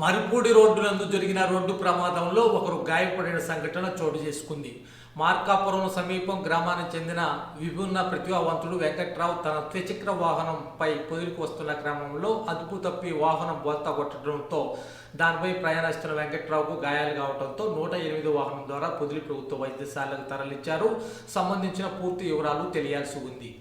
Maripudi road నందు జరిగిన road ప్రమాదంలో ఒకరు గాయపడిన సంఘటన చోటు చేసుకుంది. మార్కాపురం సమీపం గ్రామానికి చెందిన విభిన్న ప్రతిభావంతుడు వెంకట్రావు తన ద్విచక్ర వాహనంపై పొదిలికి వస్తున్న క్రమంలో అదుపు తప్పి వాహనం బోల్తా కొట్టడంతో దానిపై ప్రయాణిస్తున్న వెంకట్రావుకు గాయాలు కావడంతో నూట ఎనిమిది వాహనం ద్వారా పొదిలి ప్రభుత్వ వైద్యశాలకు తరలించారు. సంబంధించిన పూర్తి వివరాలు తెలియాల్సి ఉంది.